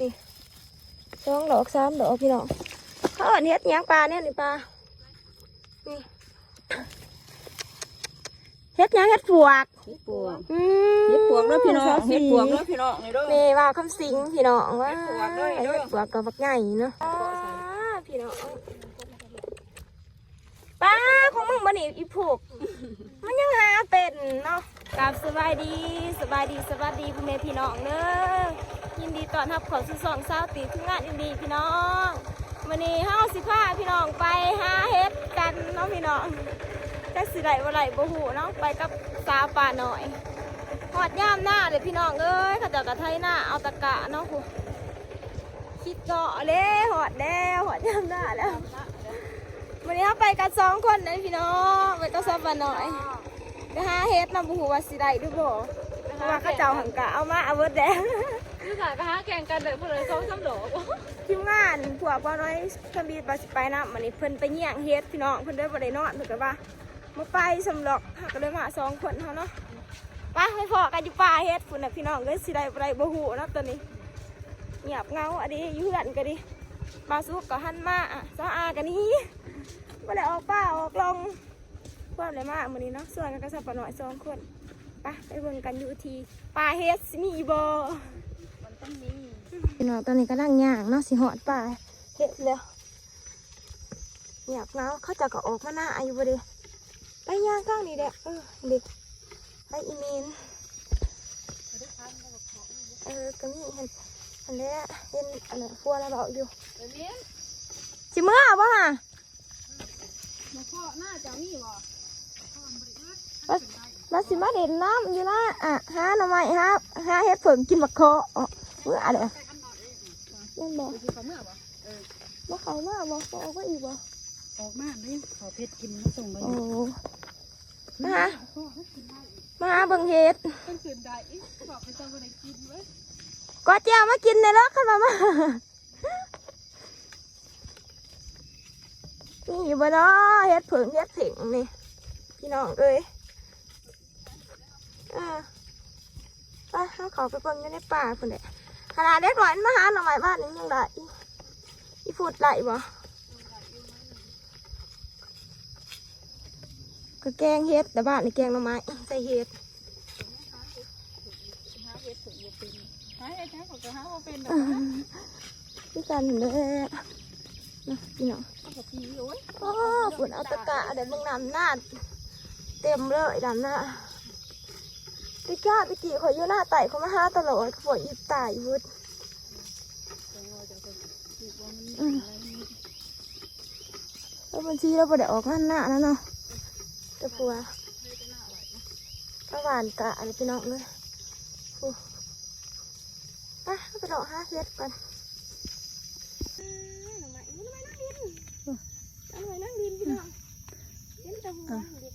นี่สองดอกสามดอกพี่น้องเขาเอิ้นเฮ็ดหยังปลาเนี่ยนี่ปลานี่เฮ็ดหยังเฮ็ดปวกเฮ็ดปวกอืมเฮ็ดปวกเด้อพี่น้องสาวสีเฮ็ดปวกเด้อพี่น้องนี่เด้อนี่ว่าคำสิงพี่น้องว่าเฮ็ดปวกด้วยเด้อเฮ็ดปวกกับบักใหญ่เนาะอ่าพี่น้องป้าของมึงบ่นี่อีผูกมันยังหาเป็นเนาะ กับสบายดีสบายดีสวัสดีพ่อแม่พี่น้องเด้อยินดีต้อนรับเขอสู่สองสาวตีทุกงานยินดีพี่น้องวันนี้เฮาสิพาพี่น้องไปหาเฮ็ดกันเนาะพี่น้องจักสิได้บ่ได้บ่ฮู้เนาะไปกับสาวป่าหน่อยหอดย่ามหน้าเลยพี่น้องเอ้ยเขาเจะกระไทยหน้าเอาตะกะเนาะคุณคิดเกาะเลยหอดแล้วหอดย่ามหน้าแล้ววันนี้เราไปกันสองคนนะพี่น้องไปก็ซับมาหน่อย ไปหาเฮ็ดนำบุหัวาสิได้หรือบ่เพราะว่าเขาเจ้าหังกะเอามาเอาเวิร์ดแดงคือค่ะก็หาแข่งกันเด็กเพื่อนสองสามโหลบ่ทีมงานผัวป้าน้อยเพิ่นมีปลาสิไปนะมันนี้เพิ่นไปเยี่ยงเฮ็ดพี่น้องเพิ่นได้บ่ได้นอนเพิ่นก็ว่ามาไปสำหรอกหาก็เลยมาสองคนเฮาเนาะไปไปพอกันอยู่ป่าเฮ็ดพุ่นน่ะพี่น้องเอ้ยสิได้บ่ได้บ่ฮู้เนาะตอนนี้เงียบเงาอะดิอยู่เหือนก็ดิบาสุกก็หันมาอะซ้ออากันนี้ไม่ได้ออกป้าออกลอง พวกอะไรมามื้อนี้เนาะส่วนกันก็สับปะหน่อยสองคนไปไปเบิ่งกันอยู่ทีปลาเฮดสิมีบ่มันต้องมีพี่น้องตอนนี้กำลังย่างเนาะสิหอดปลาเฮ็ดแล้วเงียบเงาเขาจะก็ออกมาหน้าอายุบ่เด้ไปย่างข้างนี้แหละเออเด็กไปอีเมนเออก็มีเห็นอันนี้เห็นอันนั้นฟัวแล้วบอกอยู่เดี๋ยวนี้สิเมื่อบ่ฮะมาพ่อหน้าจะมีบ่ มามาสิมาเด่นน้ำอยู่นะอะหาหน่อไม้ฮะหาเฮ็ดเผิงกินมะเคาะอ๋อเมื่ออะไรอะนั่นบอกคือเขาเมื่อบ่ว่าเขามาบอกบอกว่าอีกบ่ออกมาเลยขอเพชรกินมาส่งไปโอ้มาหามาหาเบิ่งเฮ็ดต้องคืนได้บอกไปเจ้าบ่ได้กินเว้ยก็เจ้ามากินในรถขึ้นมามานี่อยู่บ่เนาะเฮ็ดเผิงเฮ็ดเผิงนี่พี่น้องเอ้ย อ่าไปหาเขาไปเบิ่งอยู่ในป่าพุ่นแหละขนาดเด็กหน่อยมันมาหาหน่อไม้บ้านนี้ยังได้อีอีพูดไหลบ่ก็แกงเฮ็ดแต่บ้านนี่แกงหน่อไม้ใส่เฮ็ดหาเฮ็ดถึงบ่เป็นหาเฮ็ดจังก็หาบ่เป็นดอกพี่กันเลยนะพี่น้องเอาก็ปีโอ้ยโอ้ฝนเอาตะกะเดี๋ยวมึงนำหน้าเต็มเลยดำหน้า ตะกะตะกี้ขอยอยู่หน้าไต่เขามาหาตลอดเขาบอกอีตายวุดอืมแล้วบัญชีเราไ่ได้ออกงานหน้าแล้วเนาะจะปัวตะวันกะอะไรพี่น้องเลยโอ้ไปเอาไปดอกห้าเฮ็ดก่อนอืมหน่อไม้หน่อไม้นั่งดินหน่อไม้นั่งดินพี่น้องเห็นแต่หัวดิ ก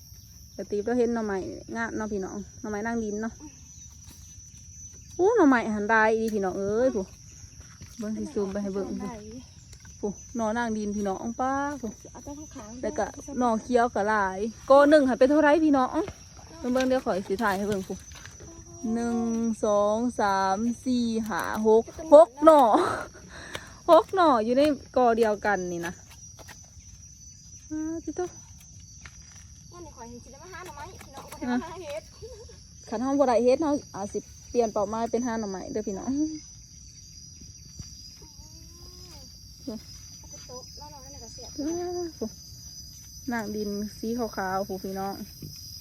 ระติบเราเห็นหน่อไม้งามเนาะพี่น้องหน่อไม้นั่งดินเนาะอู้หน่อไม้หันได้ดีพี่น้องเอ้ยผู้เบิ่งสิซูมไปให้เบิ่งผู้ผู้หน่อนั่งดินพี่น้องป้าผู้แต่ข้างขางแล้วก็หน่อเคี้ยวกะหลายโกหนึ่งหันไปเท่าไรพี่น้องเบิ่งเบิ่งเดี๋ยวขอสิถ่ายให้เบิ่งผู้หนึ่งสองสามสี่ห้าหกหกหน่อหกหน่ออยู่ในกอเดียวกันนี่นะอ้าวพี่ตุ๊ นั่นนี่ข่อยเห็นสิได้มาหาหน่อไม้พี่น้องข่อยมาหาเฮ็ดขันห้องบ่ได้เฮ็ดเนาะอาจสิเปลี่ยนเป่าไม้เป็นห้าหน่อไม้เด้อพี่น้องเอาไปโต๊ะแล้วน้องนั่นนะก็เสียบนางดินสีขาวๆผู้พี่น้อง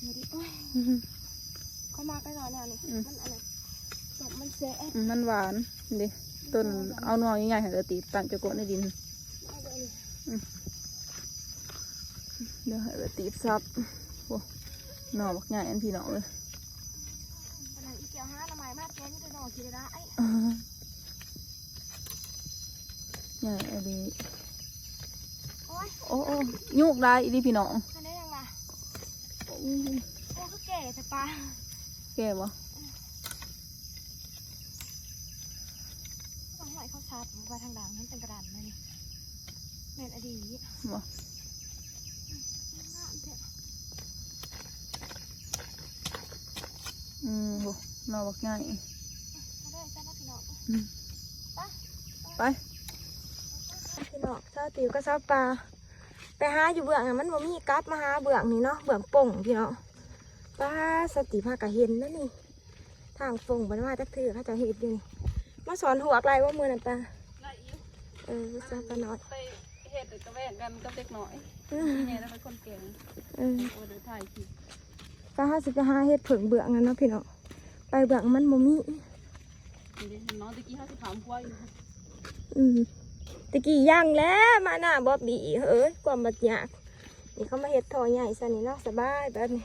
มาดิโอ้ยเขามาใกล้หน่อยแนวนี่อืมมันอะไรดอกมันแสะอืมมันหวานดิต้นเอาหน่อใหญ่ๆให้กระติบตั้งจะโกะในดิน เอาไปนี่เดี๋ยวให้กระติบซับโอ้หน่อบักใหญ่อันพี่น้องเลยอันนั้นอีเกียวหาหน่อไม้มาแกงจะดอกสิได้ไอ้ใหญ่อันนี้โอ้ยโอ้โอ้ยุกได้อีดิพี่น้องอันนี้ยังมาอู้โอ้คือแก่แต่ปลาแก่บ่ต้องไหวเขาชาร์จไว้ทางดังให้เป็นกระดานนั่นนี่แม่นอดีตบ่ งามแท้ อืมโหหน่อบักใหญ่มาได้จ้านะพี่น้องอืมไปพี่น้องเศร้าติวก็เศร้าปลาไปหาอยู่เบื้องน่ะมันบ่มีกัดมาหาเบื้องนี่เนาะเบื้องป่งพี่น้องปลาสติพากะเห็นนะนี่ ทางฟงบันว่าจักถือเขาเจะเห็ดอยู่นี่มาสอนหัวอะไรว่ามือนั่นปลาไล่อยู่เออซาปลาน้อยไปเฮ็ดตะแวงกันกับเด็กน้อยอืมนี่ไงแล้วเป็นคนเก่งเออโอ้เดี๋ยวถ่ายคลิป ปลาห้าสิบไปหาเห็ดผึ่งเบื้องนั่นเนาะพี่น้องไปเบื้องมันบ่มีน้องตะกี้เขาสิถามพ่ออยู่อืมตะกี้ย่างแล้วมาหน้าบอบบี้เอ้ยความบัดยากนี่เขามาเห็ดทอใหญ่ซะนี่เนาะสบายแบบนี้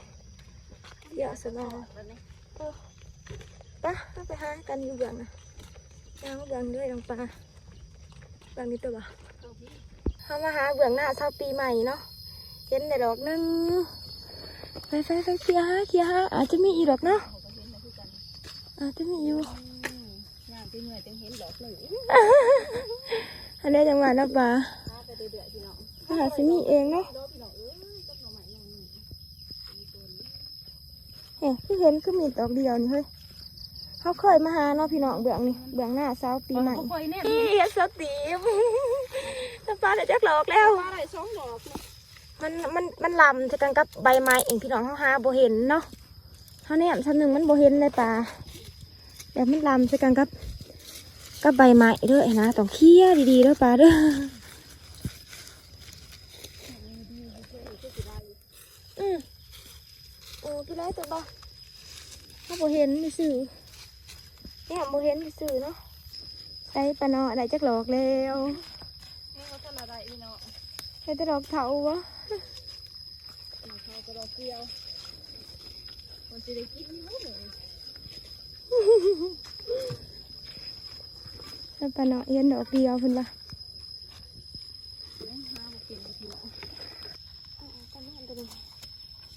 เยอะสบายแล้วนี่ปะไปหากันอยู่เบื้องนะย่างเบื้องด้วยน้องปลาเบื้องนี้ตัวบ่เขามาหาเบื้องหน้าเช้าปีใหม่เนาะเห็นแต่ดอกนึง ไปไปไปเคลียร์หาเคลียร์หาอาจจะมีอีกดอกเนาะเขาก็เห็นนะคือกันอาจจะมีอยู่อืมย่างไปเหนื่อยจังเห็นดอกหนึ่งอันนี้จังหวะนะปลาพาไปเดือดๆพี่น้องอาจจะมีเองเนาะดอกพี่น้องเอ้ยกับหน่อไม้นอนนี่เฮ้ยคือเห็นคือมีดอกเดียวนี่เฮ้ยเขาเคยมาหาเนาะพี่น้องเบื้องนี่เบื้องหน้าเช้าปีใหม่เขาคอยแน่พี่สตีฟน้ำปลาได้จักหลอกแล้วปลาอะไรสองดอกเนี่ย มันมันมันลำจะกันกับใบไม้เองพี่น้องเขาหาโบเห็นเนาะเขาเนี่ยชั้นหนึ่งมันโบเห็นเลยปลาแต่มันลำจะกันกับกับใบไม้ด้วยนะต้องเคลียดีๆเด้วยปลาด้ออืมโอ้พี่ไรตัวบ่เขาโบเห็นมีสื่อเนี่ยโบเห็นมีสื่อเนาะใส่ปลาเนาะได้จักหลอกแล้ว นี่เขาทำอะไรพี่น้อง ใส่แต่ดอกเถาวะเขาก็ดอกเดียวมันจะได้กินมั้งเหรอแล้วปลาเนาะเห็นดอกเดียวเพิ่นว่า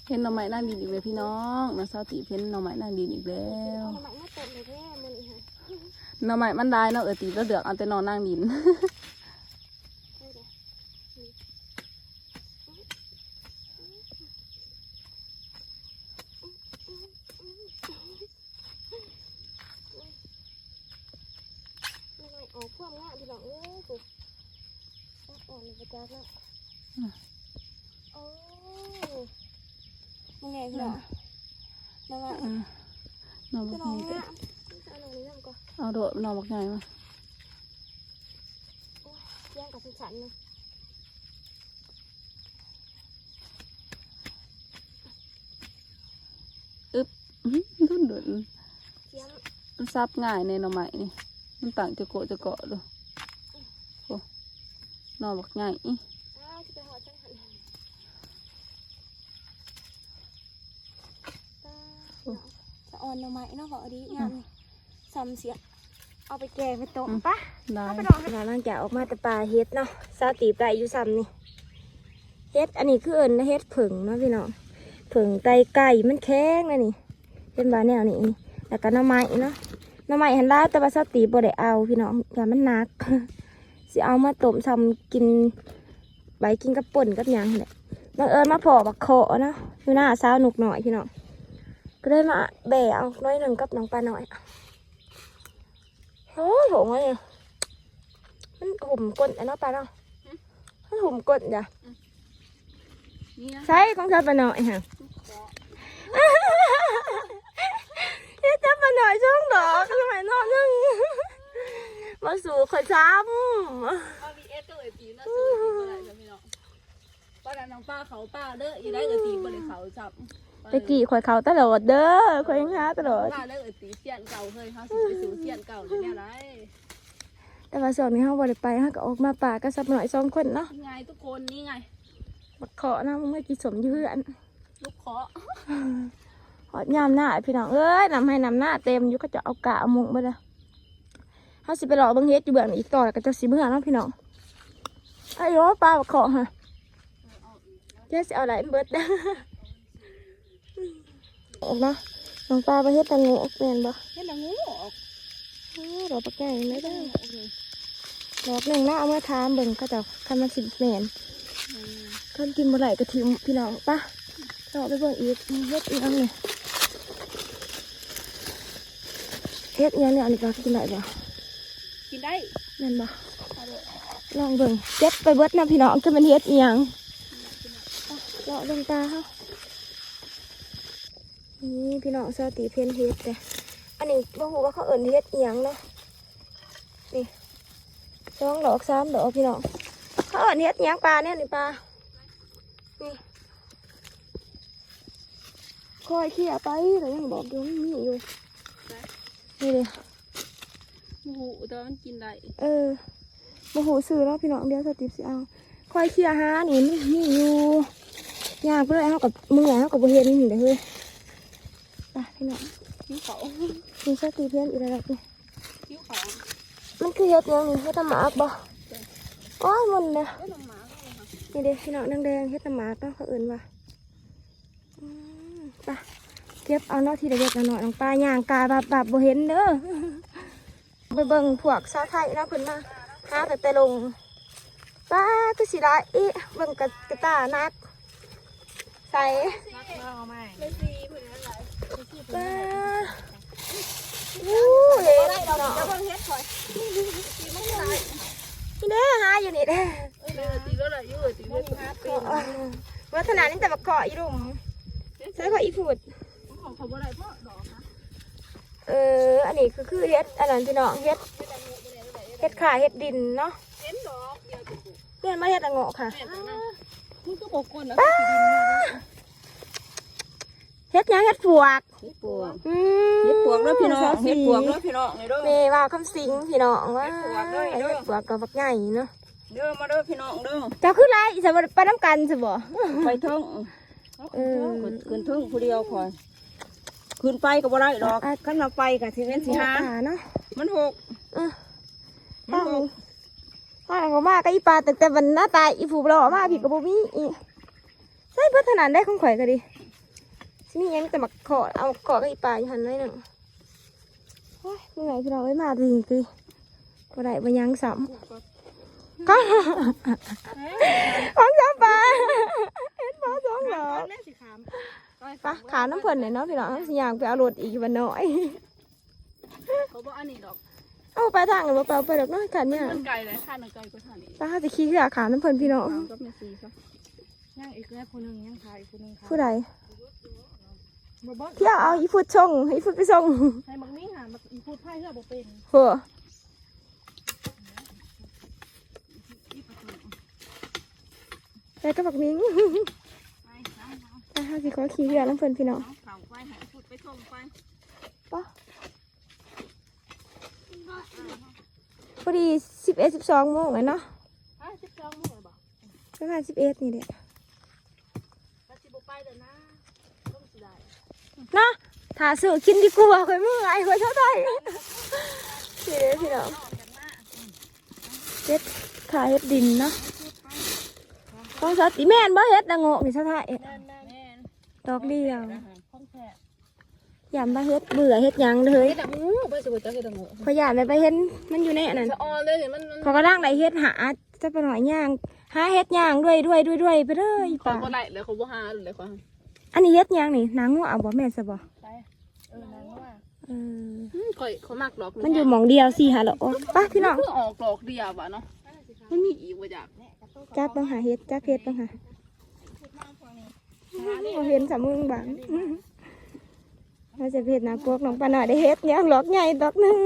เห็นหน่อไม้นั่งดินอีกเลยพี่น้องนะสาวตีเพ้นหน่อไม้นั่งดินอีกแล้วทำไมไม่เต็มเลยแท้มันอีกฮะหน่อไม้มันได้เนาะเออตีก็เดือกเอาแต่นอนนั่งดิน ยังไงออกพวกงานพี่น้องเอ้ยกู อ่อนประจักษ์แล้วอืมโอ้ยังไงพี่น้องยังไงอ่าหน่อพี่บักน้องใหญ่เนี่ยเอาหน่อยนี่น้ำก่อนเอาโดดหน่อบักใหญ่มาแย่งกับสันๆเลยอื้อดุนดุนเทียมมันซับง่ายในหน่อไม้นี่มันต่างจะโกะจะเกาะดูโอ้ห น่อบักใหญ่อีอ้าวจะไปหอจังหันตาจะอ่อนหน่อไม้เนาะบอกดีงามนี่ซ้ำเสียเอาไปแกงไปต้มปะได้เอาไปลองหลังจากออกมาแต่ปลาเฮ็ดเนาะซาตีปลาอยู่ซ้ำนี่เฮ็ดอันนี้คือเอิญนะเฮ็ดผึ่งเนาะพี่น้องผึ่งไตไก่มันแข็งนะนี่เป็นบาแนวนี่แล้วก็หน้ำไม้เนาะหน้ำไม้หันล่าแต่ว่าซาตีบ่ได้เอาพี่น้องอย่ามันหนัก สิเอามาต้มซำกินใบกินกับป่นกับยังเนี่แหละบังเอิญมาพอบักโคเนาะอยู่หน้าสาวหนุกหน่อยพี่น้องก็ได้มาแบ่เอาน้อยหนึ่งกับน้องปลาหน่อยโอ้โหไงมันหุ่มก้นไอ้เนาะปลาเนาะมันหุ่มก้นจ้ะใช่ของเธอปลาหน่อยฮะเจับปลาหน่อยช่วงดอกสมัยนอนนึง มาสู่ข่อยช้เอาวีเอสก็เอตีน่าซื้อตีบ่ได้จ้ะพี่น้องป้าดันน้องป้าเขาป้าเด้ออีได้เอตีบ่ได้เขาจับำตะกี้ข่อยเขาตลอดเด้อข่อยยังหาตลอด ป้าเด้อเอตีเสียนเก่าเฮ้ยเขาสิไปสู่เสียนเก่าหรือแนวไรแต่ว่าส่วนนี้เฮาบ่ได้ไปเฮาก็ออกมาป่าก็สับหน่อยสองคนเนาะนี่ไงทุกคนนี่ไง บักเคาะนะมึงไม่กินสมอยู่เพื่อนลูกเคาะหอดยามหน้าพี่น้องเอ้ยนำให้นำหน้าเต็มอยู่ก็จะเอากะเอามุงไปเลย เฮาสิไปรอเบิ่งเฮ็ดอยู่เบื้องนี้อีกต่อแล้วก็จะสิเมื่อเนาะพี่น้องไอ้โยปลาบักเคาะฮะเจ๊สิเอาอะไรเบิดออกเนาะน้องปลาไปเฮ็ดตังงูเปลี่ยนบ่เฮ็ดละงูออกอ้าวดอกปลาแก่ไม่ได้ดอกหนึ่งนะเอามาทามเบิ่งก็จะคันมาสิบแมนคันกินบ่ไหลก็ทิ้งพี่น้องปะเราไปเบิ่งอีกเฮ็ดอีกอันนี่เฮ็ดอีกอันเนี่ยอันนี้ปลากินไหลบ่ กินได้นั่นบ่ลองเบิ่งเจ็บไปเบิดนะพี่น้องคือมันเฮ็ดอีหยังเลาะลงตาเฮานี่พี่น้องสาติเพนเฮ็ดแต่อันนี้บ่ฮู้ว่าเขาเอิ้นเฮ็ดอีหยังเนาะนี่สองดอกสามดอกพี่น้องเขาเอิ้นเฮ็ดอีหยังปลาเนี่ยนี่ปลานี่คอยเขี่ยไปแต่ยังบอกอยู่มีอยู่นี่เลย หแต่ว่ามันกินได้เออโมโหซื้อแล้วพี่น้องเดี๋ยวสติปสิเอาคอยเคลียร์หานี่มันนี่อยู่ยากเพื่อเอากับมือเอากับบ่เห็นนี่เด้อเฮ้ยไปพี่น้องคิ้วเขามีสติเพื่อนอีกแล้วนี่คิ้วเขามันคือเฮ็ดหยังนี่เฮ็ดตำหมากบ่โอ้ยมันเด้อก็ลงมานี่เด้พี่น้องแดงๆเฮ็ดตำหมากเนาะเขาเอิ้นว่าอืมไปเก็บเอาเนาะทีละเล็กละน้อยน้องปลาย่างกาบับบับบ่เห็นเด้อ ไปเบิ่งพวกชาวไทยนะเพิ่นมาหาแต่แต่ลงป้าคือสิได้อีเบิ่งกระกระตานัก ใส่เอาไหมป้าอู้เห็ดเนาะจะเพิ่งเฮ็ดคอยนี่เด้อหาอยู่นี่เด้อเออตีแล้วแหละยืดตีแล้วครับวัฒนานี่แต่บักเกาะอีรุมใส่ขออีพูดของเขาบ่ได้เพราะดอก เออ อันนี้คือคือเฮ็ดอันนั้นพี่น้องเฮ็ดเฮ็ดขาเฮ็ดดินเนาะเห็นดอกเดียวจุ๊บเรียนมาเฮ็ดอะเงาะค่ะแม่ตรงนั้นมึงก็บอกคนแล้วก็ดินเนี่ยเฮ็ดหยังเฮ็ดปวกเฮ็ดปวกอืมเฮ็ดปวกแล้วพี่น้องสาวสีเฮ็ดปวกแล้วพี่น้องนี่เด้อเมว่าคำสิงพี่น้องว่าเฮ็ดปวกเด้อเด้อเฮ็ดปวกกับบักใหญ่เนาะเด้อมาเด้อพี่น้องเด้อเจ้าคือไรสมบัติไปน้ำกันสิบ่ไปเทิงเออขึ้นขึ้นเทิงผู้เดียวคอย ขึ้นไปก็บ่ได้ดอกกันมาไปก็สิเว้นสิหาหาเนาะมันหกเออมันหกถ้าหลังก็มาก็อีปลาแต่แต่วันหน้าตายอีผูบหล่อมาพี่กระบุมีอีใช่เพื่อถนัดได้ของข่อยก็ดีสิมีหยังแต่มาขอเอาขอก็อีปลาอยู่หันไว้หนึ่งโอ้ยเมื่อไงพี่เราไว้มาดีคือก็ได้บรยังสามก็ของสามปลาเห็นปลาสองดอ กแม่สิขามปะขาน้ำเพิ่นเนี่ยเนาะพี่น้องเอาสิยางไปเอารถอีกวันน้อยเขาบอกอันนี้ดอกเอาไปทางหรือว่าไปเอาไปดอกเน้อยกันเนี่ยมันไกลเลยท่าหนึ่งไกลกว่าท่านี้ป้าจะขี้เหือขาน้ำเพิ่นพี่น้องก็เมซีซะย่างอีกแล้วคนหนึ่งย่างขายคนหนึ่งขายผู้ใดบ่บ่พี่เอาเอาอีฟุตชงอีฟุตไปส่งให้มักนี้หามักพูดไพ่เพื่อบ่เป็นเฮ้อไปก็บักนิ้งไปน้ำน้ไป หาสิขอขี้เหือน้ำเพิ่นพี่น้องำเขาไปหาพูดไปส่งไปปะพอดีสิบเอ็ดสิบสองโมงเลยเนาะฮะสิบสองมื้อบ่ประมาณสิบเอ็ดนี่แหละถ้าสิบ่ไปเด้อนะต้องสิได้เนาะถ้าซื้อกินดีกว่าค่อยมื่อไอ้ค่อยเท่าไทยนี่เด้อพี่น้องเฮ็ดขาเฮ็ดดินเนาะต้องสติแม่นบ่เฮ็ดดังโงกนี่เท่าไทยแม่นแม่น ดอกเดียวห้องแท้ยามมาเฮ็ดเบื่อเฮ็ดหยังเลยเฮ็ดดังงูบ่สิบ่จักเฮ็ดดังงูพอยามไปเห็นมันอยู่ในอันนั้นสะออนเลยเห็นมันมันเขาก็ร่างไหนเฮ็ดหาจะไปหน่อยย่างหาเฮ็ดย่างด้วยด้วยด้วยด้วยไปเลยเขาป่าบ่ได้เลยเขาบ่หาเลยเขาอันนี้เฮ็ดย่างนี่นางงัวเอาบ่แม่นซะบ่ไปเออนางว่าเอออืมข่อยเขามักดอกมันอยู่หม่องเดียวสิหาดอกไป้าพี่น้องเพิ่งออกดอกเดียวอะเนาะมันมีอีกบ่อยากจับต้องหาเฮ็ดจับเฮ็ดต้องหา บ่เห็นสามมึงบังเราจะเฮ็ดนะพวกน้องปาน่ะได้เฮ็ดย่างหลอกใหญ่ดอกหนึง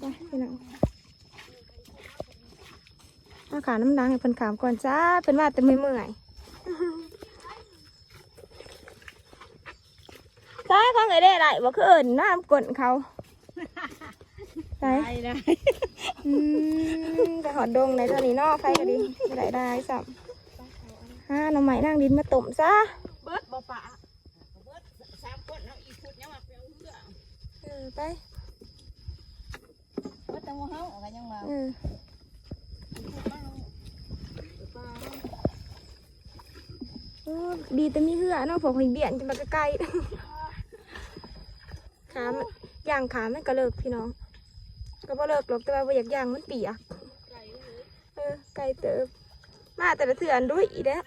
จ้ะพี่น้องเอาขาน้ำดังให้เพิ่นขามก่อนจ้าเพิ่นว่าแต่ไม่เมื่อยใช่เขาไงได้ไรบ่คือเอิญน้ำกลนเขา ใช่ได้ได้อืมไปหอดดงในตัวนี้เนอกใครก็ดีไม่ได้ได้สับฮ่าหน่อไม้นั่งดินมาต้มซะเบิดบ่ปะเบิดสามคนเนาะอีกพุดยังว่าไปเอาเรือเออไปเบิดแต่ว่าเฮาก็ยังว่าเออโอ้ดีแต่มีเหือเนาะผมเห็นเบียนจะมาใกล้ๆขามันย่างขามันก็เลิกพี่น้อง ก็บ่เลิกหรอกแต่ว่าบ่อยากย่างมันเปียกไก่เลยเออไกลเติบ มาแต่ละเถื่อนด้วยอีเด้อ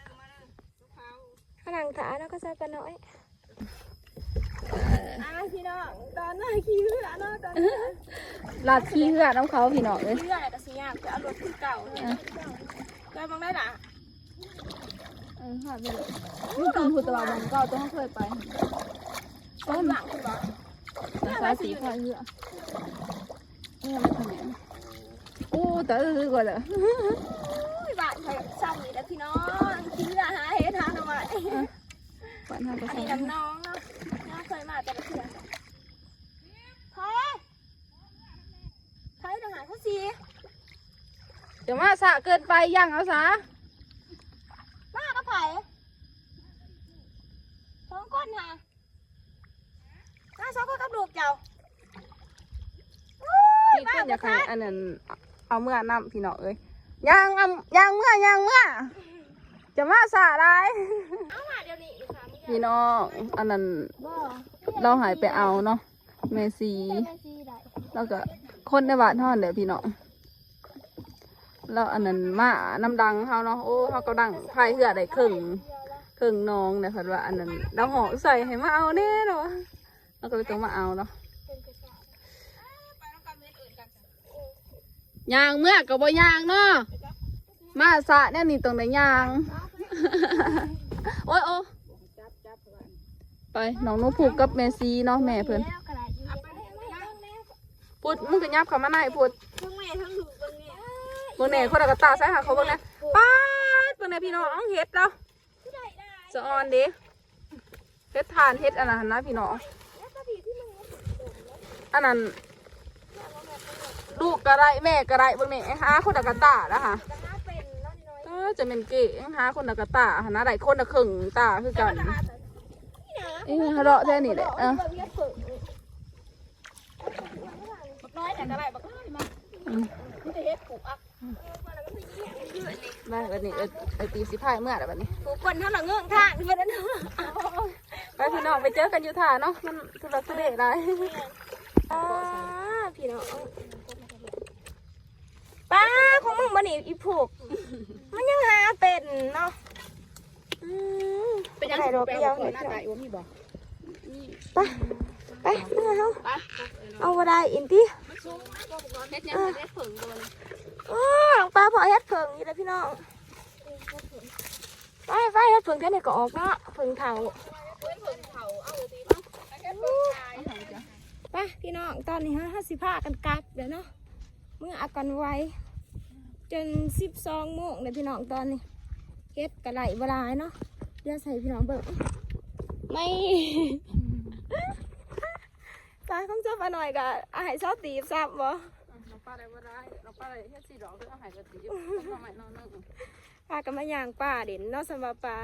ขนังขาแล้วก็ใส่ปลาน้อยขี้เหือเนาะตอนนี้ลาดขี้เหือน้ำเขาพี่น้องเลยขี้เหืออะไรก็สิยากจะเอารถคือเก่าเนี่ยเดินมองได้ล่ะเออหาไปเลยนี่คือพุทธบาลเก่าต้องเคยไปต้นหลังคุณบอกแต่สายสีฟ้าเหือ เออไม่ทำอย่างนี้โอ้แต่ซื้อก่อนเลยอุ้ยบ้านใครซ้ำนี่แหล้วพี่น้องขี้เหือหาเฮ็ดหาทำไมปันห้าก็อันใช่นี้น้ำน้องเนาะน้าเคยมาแต่ละเทื่อพอใครทหารเขาสีเดี๋ยวมาสะเกินไปยังเอาซะมาก็ไผ่สองคนค่ะมาสองคนกับลูกเจ้าอุ้ย พี่มาเพื่อนอยากบ่ให้ทันอันนั้นเอาเมื่อนำพี่น้องเอ้ยยางอำยางเมื่อยางเมื่อ จะมาสะอะไรเอามาเดี๋ยวนี้อีกค่ะมึงพี่น้องอันนั้นบ่เราหายไปเอาเนาะเมซีเป็นอาซีได้แล้วก็คนในบ้านเท่านั้นแหละพี่น้องแล้วอันนั้นมาน้ำดังเขาเนาะโอ้เขาก็ดังพายเหือได้ครึ่งครึ่งน้องเนี่ยเพิ่นว่าอันนั้นเราห่อใส่ให้มาเอาแน่เนาะเราก็เลยต้องมาเอาเนาะ ยางเมื่อกับบ่ยางเนาะมาสะเนี่ยนี่ตรงไหนยาง โอ้ยโอ้ไปน้องหนูผูกกับแม่ซีเนาะแม่เพิ่นแล้วก็ได้อยู่ไปแล้วไปแล้วแล้วพูดมึงก็ยับเขามาในพูดทั้งแม่ทั้งลูกเบิ่งเนี่ยเบิ่งแหน่คนละกระตาใส่หาเขาเบิ่งแหน่ป้าดเบิ่งแหน่พี่น้องเฮ็ดแล้วจะออนเดิเฮ็ดทานเฮ็ดอันนั้นนะพี่น้องอันนั้น ลูกกระไรแม่กระไรเบิ่งแหน่หาคนละกระตาแล้วค่ะจะเป็นเนาะน้อยก็จะเป็นเก๋หาคนละกระตาหานะได้คนละครึ่งตาคือกันนี่นะเอ้ยเราะแท้นี่แหละเออน้อยแต่ก็ได้บักน้อยมามันจะเฮ็ดปลูกอะได้บัดนี้ไอตีสิพายเมื่อไหร่บัดนี้ปลูกคนเท่าหลังเงื่อนทางที่มันนั่นไปพี่น้องไปเจอกันอยู่ท่าเนาะมันสุดสุดเดชไรอ่าพี่น้อง ป้าของมึงมันนี่อีผูก มันยังหาเป็นเนาะอืมเป็นยังไงไงดอกไปเดียวเอาหน้าตาอยู่มีบ่ไปไปเมื่อเขาเอาบ่ได้อินติเฮ็ดยังเฮ็ดผึ่งโดนอ๋อหลังปลาพอเฮ็ดเผิงอยู่แล้วพี่น้องไปไปเฮ็ดเผิงแค่นี้ก็ออกเนาะเผิงเถาไปพี่น้องตอนนี้ฮะห้าสิบห้ากันกลับเดี๋ยวเนาะ เมื่ออากันไวจนสิบสองโมงเลยพี่น้องตอนนี้เฮ็ดกระไหลบหลาเนาะเดี๋ยวใส่พี่น้องเบิ่งไม่ตาคำเจ้าปลาหน่อยกับอาหารชอบตีบซับบ่เราป้าได้บ่ได้เราป้าได้เฮ็ดสีดอกคืออาหายกะทิอยู่ทำไมนอนนึงพากันมาย่างป่าเด่นนาะสำหรับปลา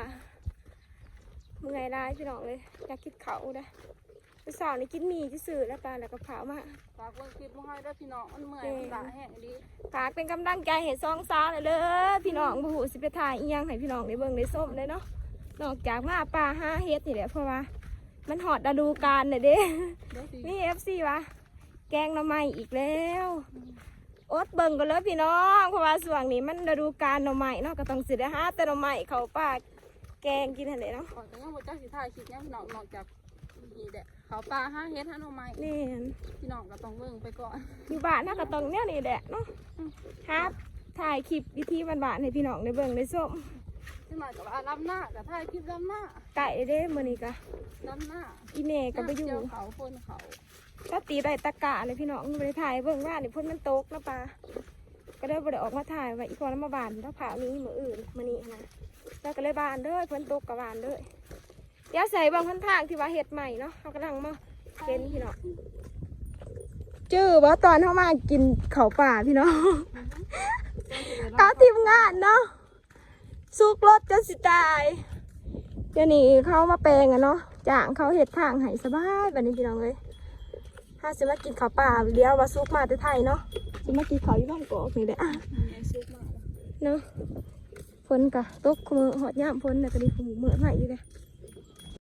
เมื่อยได้พี่น้องเลยอยากกินเขาเด้ อไปสาวนี่กินหมี่ที่สื่อแล้วปลาแล้วก็เผามาฝากเบิ่งคลิปมาให้ด้วยพี่น้องมันเมื่อยมันด่าแห้งดีฝากเป็นกำลังใจให้ซองสาวเลยเด้อพี่น้องบูหูสิไปถ่ายอีหยังให้พี่น้องได้เบิ่งได้ส้มเลยเนาะนอกจากมาปลาห้าเฮ็ดนี่แหละเพราะว่า มันหอดฤดูกาลเลยเด้เดี๋ยวสินี่เอฟซีวะแกงหน่อไม้อีกแล้วอดเบิ่งกันเลยพี่น้องเพราะว่าส่วงนี้มันฤดูกาลหน่อไม้เนาะก็ต้องสิได้หาแต่หน่อไม้เขาป่าแกงกินทันเลยเนาะก่อนจะยังบ่จักสิถ่ายคลิปยังพี่น้องนอกจากนี่แหละ เขาปลาห้าเฮ็ดห้าหน่อไม้นี่พี่น้องก็ต้องเบิ่งไปก่อนอยู่บ้านน่าก็ต้องเนี่ยนี่แหละเนาะครับถ่ายคลิปวิธีบ้านๆให้พี่น้องได้เบิ่งได้ส้มจังหน่อยก็ว่าลำหน้าก็ถ่ายคลิปลำหน้าไก่เด้มื้อนี้ก็ลำหน้าอีเมก็ไปอยู่เจีวเขาพ่นเขาก็ตีได้ตะกะเลยพี่น้องบ่ได้ถ่ายเบิ่งว่านี่พ่นมันตกนะปลาก็ได้บ่ได้ออกมาถ่ายไว้อีกพอแล้วมาบานแล้วผ่านี้มื้ออื่นมื้อนี้นะแล้วก็เลยบานเด้อเพิ่นตกกับบานเด้อ เดี๋ยวใส่บางคนทางที่ว่าเฮ็ดใหม่เนาะเฮากำลังมาเห็นพี่น้องจื้อว่าตอนเฮามากินข้าวป่าพี่น้องตาทีมงานเนาะสุกรถจนสิตายเดี๋ยวนี้เขามาแปลงอะเนาะจ้างเขาเห็ดทางให้สบายแบบนี้พี่น้องเลยถ้าจะมากินข้าวป่าเลี้ยวว่าซุกมาแต่ไทยเนาะจะมากินข้าวอยู่บ้านกอกนี่แหละเนาะฝนกะตกมือหอดย่ามฝนแต่ะก็ดีขมูเมื่อไหร่อยู่เลย